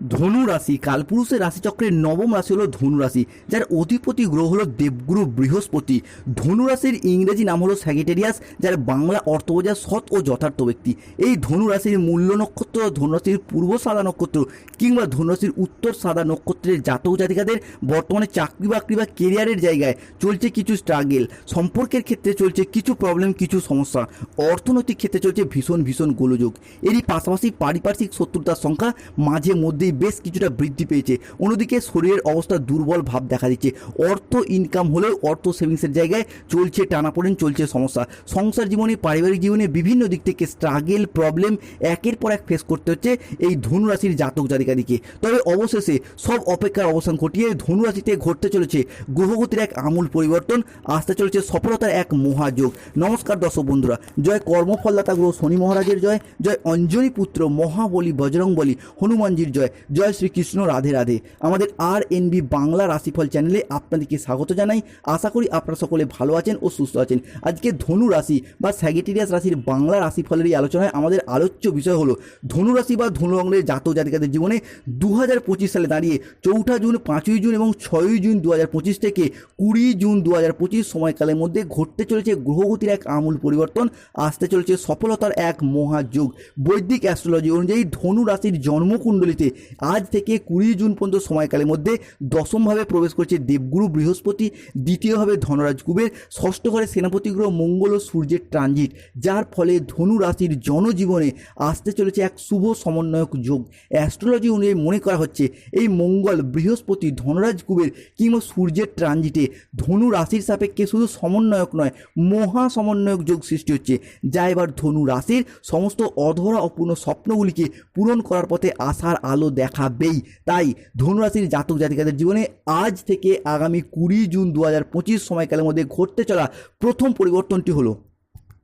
ধনু রাশি, কালপুরুষের রাশিচক্রের নবম রাশি হলো ধনু রাশি, যার অধিপতি গ্রহ হলো দেবগুরু বৃহস্পতি। ধনু রাশির ইংরেজি নাম হলো স্যাগিটেরিয়াস যার বাংলা অর্থ বোঝায় সৎ ও যথার্থ ব্যক্তি। এই ধনু রাশির মূল্য নক্ষত্র ধনু রাশির পূর্ব সাদা নক্ষত্র, কিংবা ধনু রাশির উত্তর সাদা নক্ষত্রের জাতক জাতিকাদের বর্তমানে চাকরি বাকরি বা কেরিয়ারের জায়গায় চলছে কিছু স্ট্রাগেল সম্পর্কের ক্ষেত্রে চলছে কিছু প্রবলেম কিছু সমস্যা। অর্থনৈতিক ক্ষেত্রে চলছে ভীষণ ভীষণ গোলযোগ। এরই পাশাপাশি পারিপার্শ্বিক শত্রুতার সংখ্যা মাঝে মধ্যেই বেশ কিছুটা বৃদ্ধি পেয়েছে। অন্যদিকে শরীরের অবস্থা দুর্বল ভাব দেখা দিচ্ছে। অর্থ ইনকাম হলেও অর্থ সেভিংসের জায়গায় চলছে টানাপোড়েন, চলছে সমস্যা। সংসার জীবনে, পারিবারিক জীবনে বিভিন্ন দিক থেকে স্ট্রাগেল প্রবলেম একের পর এক ফেস করতে হচ্ছে এই ধনুরাশির জাতক জাতিকাদিকে। তবে অবশেষে সব অপেক্ষার অবসান ঘটিয়ে ধনুরাশিতে ঘটতে চলেছে গ্রহগতির এক আমূল পরিবর্তন, আসতে চলেছে সফলতার এক মহাযোগ। নমস্কার দর্শক বন্ধুরা, জয় কর্মফলদাতা গ্রহ শনি মহারাজের জয় জয় অঞ্জনী পুত্র মহাবলী বজরং বলী হনুমানজির জয়। জয় শ্রীকৃষ্ণ, রাধে রাধে। আমাদের আর এনবি বাংলা রাশিফল চ্যানেলে আপনাদেরকে স্বাগত জানাই। আশা করি আপনারা সকলে ভালো আছেন ও সুস্থ আছেন। আজকে ধনু রাশি বা স্যাগিটেরিয়াস রাশির বাংলা রাশিফলের এই আলোচনায় আমাদের আলোচ্য বিষয় হলো, ধনু রাশি বা ধনু রঙের জাতক জাতিকাদের জীবনে দু হাজার পঁচিশ সালে দাঁড়িয়ে চৌঠা জুন, পাঁচই জুন এবং ছয়ই জুন দু হাজার পঁচিশ থেকে কুড়ি জুন দু হাজার পঁচিশ সময়কালের মধ্যে ঘটতে চলেছে গ্রহগতির এক আমূল পরিবর্তন। আসতে চলেছে সফলতার এক মহাযুগ। বৈদিক অ্যাস্ট্রোলজি অনুযায়ী ধনু রাশির জন্মকুণ্ডলিতে আজ থেকে কুড়ি জুন পর্যন্ত সময়কালের মধ্যে দশমভাবে প্রবেশ করছে দেবগুরু বৃহস্পতি, দ্বিতীয়ভাবে ধনরাজ কুবের ষষ্ঠ ঘরে সেনাপতি গ্রহ মঙ্গল ও সূর্যের ট্রানজিট, যার ফলে ধনু রাশির জনজীবনে আসতে চলেছে এক শুভ সমন্বয়ক যোগ। অ্যাস্ট্রোলজি অনুযায়ী মনে করা হচ্ছে এই মঙ্গল বৃহস্পতি ধনরাজ কুবের কিংবা সূর্যের ট্রানজিটে ধনু রাশির সাপেক্ষে শুধু সমন্বয়ক নয়, মহা সমন্বয়ক যোগ সৃষ্টি হচ্ছে। যা এবার ধনু রাশির সমস্ত অধরা অপূর্ণ স্বপ্নগুলিকে পূরণ করার পথে আশার আলো দেখাবেই তাই ধনুরাশির জাতক জাতিকাদের জীবনে আজ থেকে আগামী কুড়ি জুন দু হাজার পঁচিশ সময়কালের মধ্যে ঘটতে চলা প্রথম পরিবর্তনটি হলো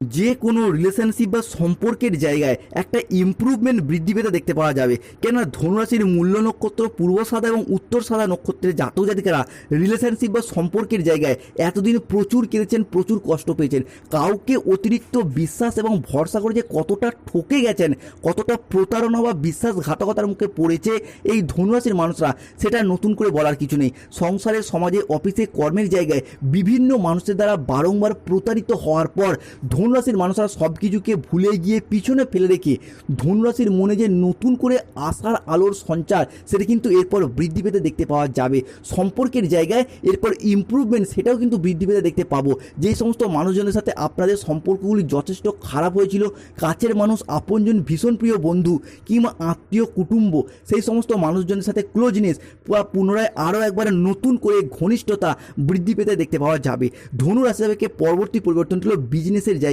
যে কোনো রিলেশনশিপ বা সম্পর্কের জায়গায় একটা ইমপ্রুভমেন্ট বৃদ্ধি পেতে দেখতে পাওয়া যাবে। কেননা ধনুরাশির মূল্য নক্ষত্র, পূর্ব সাদা এবং উত্তর সাদা নক্ষত্রের জাতক জাতিকারা রিলেশনশিপ বা সম্পর্কের জায়গায় এতদিন প্রচুর কেঁদেছেন প্রচুর কষ্ট পেয়েছেন। কাউকে অতিরিক্ত বিশ্বাস এবং ভরসা করে যে কতটা ঠকে গেছেন, কতটা প্রতারণা বা বিশ্বাসঘাতকতার মুখে পড়েছে এই ধনুরাশির মানুষরা, সেটা নতুন করে বলার কিছু নেই। সংসারে, সমাজে, অফিসে, কর্মের জায়গায় বিভিন্ন মানুষের দ্বারা বারংবার প্রতারিত হওয়ার পর ধনুরাশির মানুষরা সব কিছুকে ভুলে গিয়ে পিছনে ফেলে রেখে ধনুরাশির মনে যে নতুন করে আশার আলোর সঞ্চার, সেটা কিন্তু এরপর বৃদ্ধি পেতে দেখতে পাওয়া যাবে। সম্পর্কের জায়গায় এরপর ইমপ্রুভমেন্ট সেটাও কিন্তু বৃদ্ধি পেতে দেখতে পাবো। যে সমস্ত মানুষজনের সাথে আপনাদের সম্পর্কগুলি যথেষ্ট খারাপ হয়েছিল, কাছের মানুষ আপনজন ভীষণ প্রিয় বন্ধু কিংবা আত্মীয় কুটুম্ব, সেই সমস্ত মানুষজনের সাথে ক্লোজনেস বা পুনরায় আরও একবার নতুন করে ঘনিষ্ঠতা বৃদ্ধি পেতে দেখতে পাওয়া যাবে। ধনু রাশি পরবর্তী পরিবর্তনটি হলো বিজনেসের জায়গায়।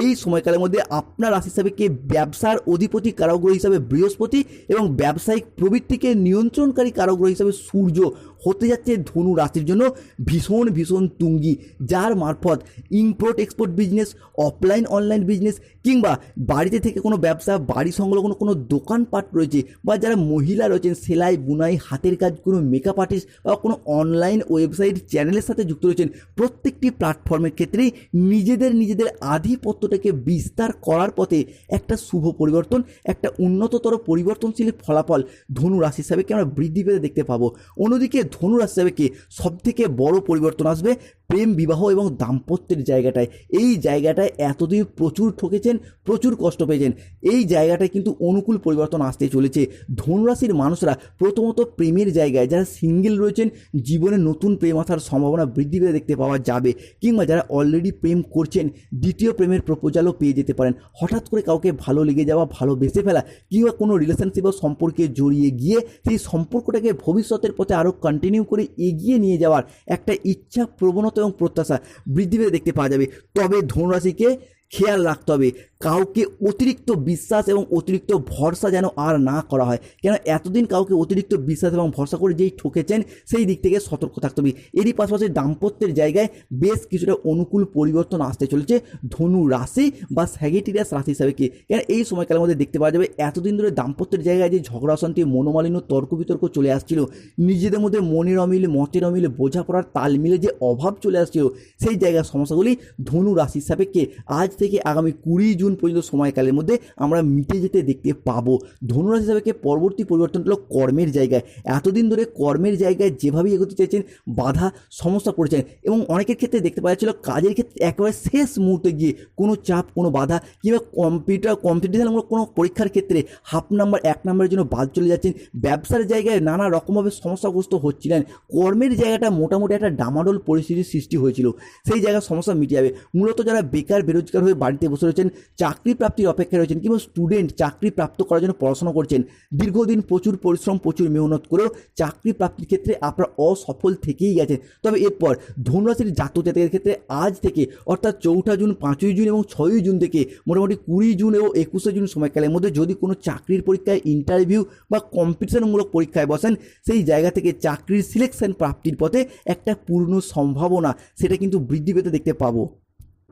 এই সময়কালের মধ্যে আপনার রাশি হিসাবে কে ব্যবসার অধিপতি কারগ্রহ হিসাবে বৃহস্পতি এবং ব্যবসায়িক প্রবৃত্তিকে নিয়ন্ত্রণকারী কারগ্রহ হিসাবে সূর্য হতে যাচ্ছে ধনু রাশির জন্য ভীষণ ভীষণ তুঙ্গি, যার মারফত import export business offline online business কিংবা বাড়িতে থেকে কোনো ব্যবসা, বাড়ি সংলগ্ন কোনো দোকানপাট রয়েছে বা যারা মহিলা রয়েছেন, সেলাই, বুনাই, হাতের কাজ, কোনো মেকআপ আর্টিস্ট বা কোনো অনলাইন ওয়েবসাইট চ্যানেলের সাথে যুক্ত রয়েছেন, প্রত্যেকটি প্ল্যাটফর্মের ক্ষেত্রেই নিজেদের নিজেদের আধিপত্যটাকে বিস্তার করার পথে একটা শুভ পরিবর্তন, একটা উন্নততর পরিবর্তনশীল ফলাফল ধনু রাশি হিসাবে আমরা বৃদ্ধি পেতে দেখতে পাবো? অন্যদিকে ধনু রাশি হিসাবে কি সবথেকে বড় পরিবর্তন আসবে? প্রেম, বিবাহ এবং দাম্পত্যের জায়গাটায়। এই জায়গাটায় এতদিন প্রচুর ঠকেছেন, প্রচুর কষ্ট পেয়েছেন। এই জায়গাটায় কিন্তু অনুকূল পরিবর্তন আসতে চলেছে। ধনুরাশির মানুষরা প্রথমত প্রেমের জায়গায়, যারা সিঙ্গেল রয়েছেন, জীবনে নতুন প্রেম আসার সম্ভাবনা বৃদ্ধি পেতে দেখতে পাওয়া যাবে। কিংবা যারা অলরেডি প্রেম করছেন, দ্বিতীয় প্রেমের প্রপোজালও পেয়ে যেতে পারেন। হঠাৎ করে কাউকে ভালো লেগে যাওয়া, ভালো ভালোবেসে ফেলা কিংবা কোনো রিলেশনশিপ সম্পর্কে জড়িয়ে গিয়ে সেই সম্পর্কটাকে ভবিষ্যতের পথে আরও কন্টিনিউ করে এগিয়ে নিয়ে যাওয়ার একটা ইচ্ছা প্রবণতা এবং প্রত্যাশা বৃদ্ধি পেতে দেখতে পাওয়া যাবে। তবে ধনুরাশিকে খেয়াল রাখতে হবে। কাউকে অতিরিক্ত বিশ্বাস এবং অতিরিক্ত ভরসা যেন আর না করা হয়। কেন এতদিন কাউকে অতিরিক্ত বিশ্বাস এবং ভরসা করে যেই ঠকেছেন, সেই দিক থেকে সতর্ক থাকতে হবে। এরই পাশাপাশি দাম্পত্যের জায়গায় বেশ কিছুটা অনুকূল পরিবর্তন আসতে চলেছে ধনু রাশি বা স্যাগেটিরিয়াস রাশি হিসাবে কি। কেন এই সময়কালের মধ্যে দেখতে পাওয়া যাবে, এতদিন ধরে দাম্পত্যের জায়গায় যে ঝগড়া, অশান্তি, মনোমালিন্য, তর্ক বিতর্ক চলে আসছিল, নিজেদের মধ্যে মনের অমিল, মতের অমিল, বোঝাপড়ার তাল মিলে যে অভাব চলে আসছিল, সেই জায়গার সমস্যাগুলি ধনু রাশি হিসাবে কে। আজ থেকে আগামী কুড়ি জুন পর্যন্ত সময়কালের মধ্যে আমরা মিটে যেতে দেখতে পাবো। ধনুরাশি হিসাবে পরবর্তী পরিবর্তন হলো কর্মের জায়গায়। এতদিন ধরে কর্মের জায়গায় যেভাবে এগোতে চাইছেন বাধা সমস্যা পড়েছেন এবং অনেকের ক্ষেত্রে দেখতে পাওয়া যাচ্ছিল কাজের ক্ষেত্রে একেবারে শেষ মুহূর্তে গিয়ে কোনো চাপ, কোনো বাধা কিংবা কম্পিউটার কম্পিটিশনমূলক কোনো পরীক্ষার ক্ষেত্রে হাফ নাম্বার, এক নাম্বারের জন্য বাদ চলে যাচ্ছেন। ব্যবসার জায়গায় নানা রকমভাবে সমস্যাগ্রস্ত হচ্ছিলেন। কর্মের জায়গাটা মোটামুটি একটা ডামাডোল পরিস্থিতির সৃষ্টি হয়েছিল। সেই জায়গার সমস্যা মিটে যাবে। মূলত যারা বেকার, বেরোজগার হয়ে বাড়িতে বসে রয়েছেন চাকরি প্রাপ্তির অপেক্ষায় রয়েছেন কিংবা স্টুডেন্ট চাকরি প্রাপ্ত করার জন্য পড়াশোনা করছেন। দীর্ঘদিন প্রচুর পরিশ্রম, প্রচুর মেহনত করেও চাকরি প্রাপ্তির ক্ষেত্রে আপনারা অসফল থেকেই গেছেন। তবে এরপর ধনুরাশির জাতক জাতকের ক্ষেত্রে আজ থেকে, অর্থাৎ চৌঠা জুন, পাঁচই জুন এবং ছয়ই জুন থেকে মোটামুটি কুড়ি জুন এবং একুশে জুন সময়কালের মধ্যে যদি কোনো চাকরির পরীক্ষায় ইন্টারভিউ বা কম্পিটিশনমূলক পরীক্ষায় বসেন, সেই জায়গা থেকে চাকরির সিলেকশন প্রাপ্তির পথে একটা পূর্ণ সম্ভাবনা, সেটা কিন্তু বৃদ্ধি পেতে দেখতে পাবো।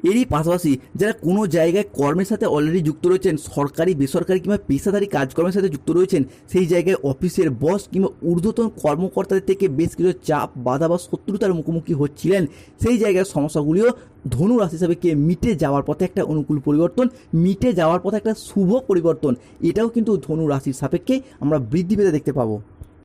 এরই পাশাপাশি যারা কোনো জায়গায় কর্মের সাথে অলরেডি যুক্ত রয়েছেন, সরকারি, বেসরকারি কিংবা পেশাদারি কাজকর্মের সাথে যুক্ত রয়েছেন, সেই জায়গায় অফিসের বস কিংবা ঊর্ধ্বতন কর্মকর্তাদের থেকে বেশ কিছু চাপ, বাধা বা শত্রুতার মুখোমুখি হচ্ছিলেন। সেই জায়গার সমস্যাগুলিও ধনু রাশি হিসাবে কে মিটে যাওয়ার পথে একটা অনুকূল পরিবর্তন, মিটে যাওয়ার পথে একটা শুভ পরিবর্তন, এটাও কিন্তু ধনু রাশির সাপেক্ষে আমরা বৃদ্ধি পেতে দেখতে পাবো।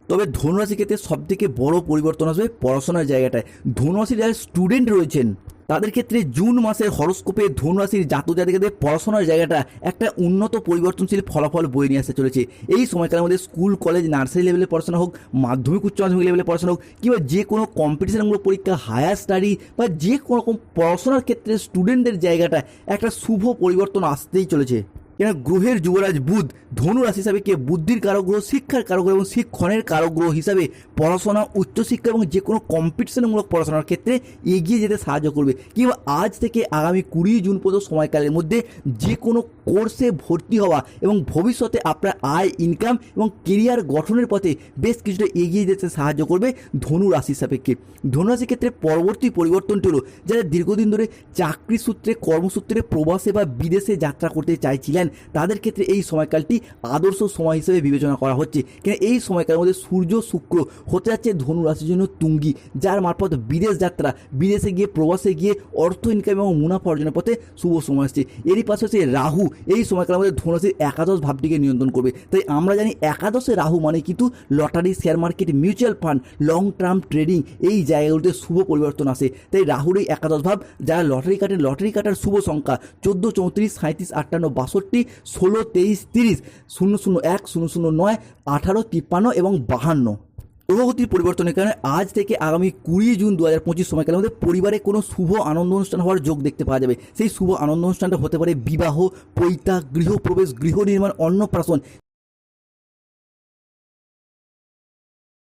তবে ধনুরাশি ক্ষেত্রে সব থেকে বড় পরিবর্তন আসবে পড়াশোনার জায়গাটায়। ধনুরাশির যারা স্টুডেন্ট রয়েছেন তাদের ক্ষেত্রে জুন মাসের হরস্কোপে ধনুরাশির জাতক জাতিকাদের পড়াশোনার জায়গাটা একটা উন্নত পরিবর্তনশীল ফলাফল বয়ে নিয়ে আসতে চলেছে। এই সময়কালের মধ্যে স্কুল, কলেজ, নার্সারি লেভেলে পড়াশোনা হোক, মাধ্যমিক, উচ্চ মাধ্যমিক লেভেলে পড়াশোনা হোক, কিংবা যে কোনো কম্পিটিশনমূলক পরীক্ষা, হায়ার স্টাডি বা যে কোনো রকম পড়াশোনার ক্ষেত্রে স্টুডেন্টদের জায়গাটা একটা শুভ পরিবর্তন আসতেই চলেছে। কেন গ্রহের যুবরাজ বুধ ধনু রাশি হিসাবে কে বুদ্ধির কারক গ্রহ শিক্ষার কারক গ্রহ এবং শিক্ষণের কারক গ্রহ হিসাবে পড়াশোনা, উচ্চশিক্ষা এবং যে কোনো কম্পিটিশনমূলক পড়াশোনার ক্ষেত্রে এগিয়ে যেতে সাহায্য করবে। কিংবা আজ থেকে আগামী কুড়ি জুন পর্যন্ত সময়কালের মধ্যে যে কোনো কোর্সে ভর্তি হওয়া এবং ভবিষ্যতে আপনার আয় ইনকাম এবং কেরিয়ার গঠনের পথে বেশ কিছুটা এগিয়ে যেতে সাহায্য করবে ধনু রাশি সাপেক্ষে ধনু রাশির ক্ষেত্রে পরবর্তী পরিবর্তনটি হলো, যারা দীর্ঘদিন ধরে চাকরি সূত্রে, কর্মসূত্রে, প্রবাসে বা বিদেশে যাত্রা করতে চাইছিলেন তাদের ক্ষেত্রে এই সময়কালটি আদর্শ সময় হিসেবে বিবেচনা করা হচ্ছে। কেন এই সময়কালের মধ্যে সূর্য, শুক্র হতে যাচ্ছে ধনু রাশির জন্য তুঙ্গি, যার মারফত বিদেশ যাত্রা, বিদেশে গিয়ে প্রবাসে গিয়ে অর্থ ইনকাম এবং মুনাফা অর্জনের পথে শুভ সময় আসছে। এরই পাশে পাশাপাশি রাহু, এই সময়কালের মধ্যে ধনুরাশির একাদশ ভাবটিকে নিয়ন্ত্রণ করবে। তাই আমরা জানি একাদশে রাহু মানে কিন্তু lottery share market mutual fund long term trading এই জায়গাগুলোতে শুভ পরিবর্তন আসে। তাই রাহুর এই একাদশ ভাব, যারা লটারি কাটে লটারি কাটার শুভ সংখ্যা চোদ্দ, চৌত্রিশ সাঁত্রিশ আটান্ন, বাষট্টি ষোলো, তেইশ, তিরিশ, শূন্য শূন্য এক, শূন্য শূন্য নয়, আঠারো, তিপ্পান্ন এবং বাহান্ন। অনুভূতির পরিবর্তনের কারণে আজ থেকে আগামী কুড়ি জুন দু হাজার পঁচিশ সময়কালের মধ্যে পরিবারে কোনো শুভ আনন্দ অনুষ্ঠান হওয়ার যোগ দেখতে পাওয়া যাবে। সেই শুভ আনন্দ অনুষ্ঠানটা হতে পারে বিবাহ পৈতা গৃহপ্রবেশ, গৃহ নির্মাণ, অন্নপ্রাশন